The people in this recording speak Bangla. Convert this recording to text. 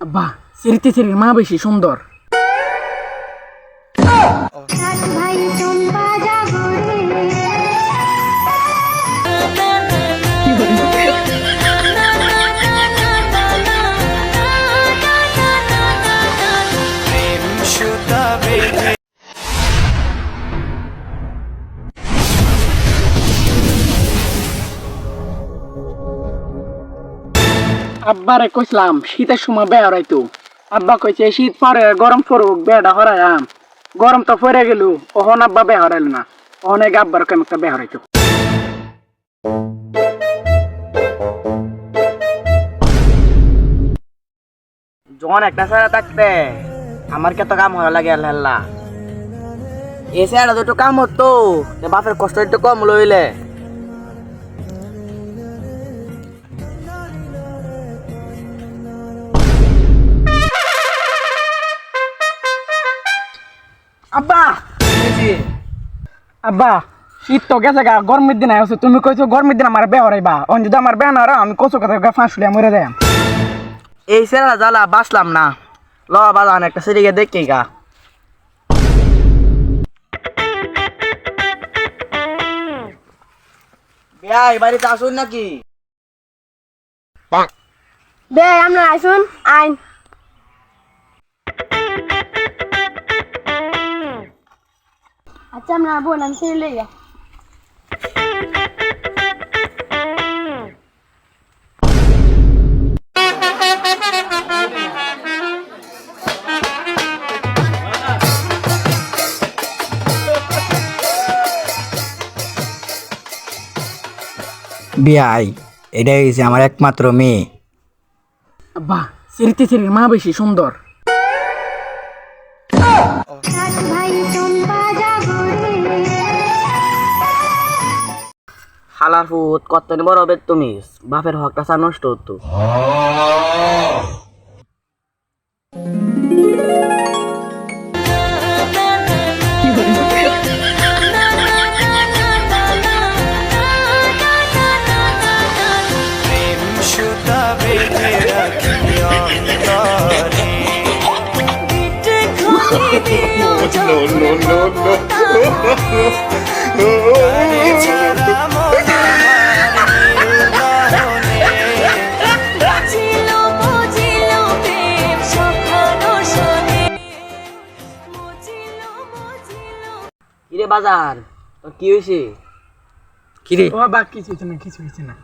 বাহ সিরিতে সিরির মা বেশি সুন্দর। আব্বারে কইছিলাম, শীতের সময় বেয়া হরাইতো আব্বা কইছে, শীত পরে, গরম পড়ুক, বেয়াটা হরাইয়াম গরম তো পরে গেল ওহন আব্বা বেয়া হরাইল না। এক আব্বার কেমন একটা বেয়া হরাইতো। যখন একটা স্যার থাকতে আমার কত কাম হওয়া লাগে আল্লাহ এ স্যার দুটো কাম হতো বাপের কষ্ট একটু কম লইলে। আব্বা! আব্বা শীত তো গেছে গা গরমের দিন আছে তুমি কইছো গরমের দিন আমার বেয়া হরাইবা অন যদি আমার বেয়া না আমি কচু কথা গা ফাঁস লিয়া মরে যাই এই স্যার জ্বালা বাসলাম না। ল বাজান একটা সিরিকে দেখি গা। বিয়াই বাড়িতে আসুন নাকি? বে আমরা আইসুন আইন। আচ্ছা আমরা বললাম ছেড়ে লইয়া বিয়াই এটাই হয়েছে আমার একমাত্র মেয়ে আব্বা সিরিতে সিরির মা বেশি সুন্দর হালার ফুট কত বড় হবে তুমি? বাপের হকটা চা নষ্ট হতো। ছিল কিরে কি হয়েছে? কি রে? ও বাক কিছু না কিছু হয়েছে না।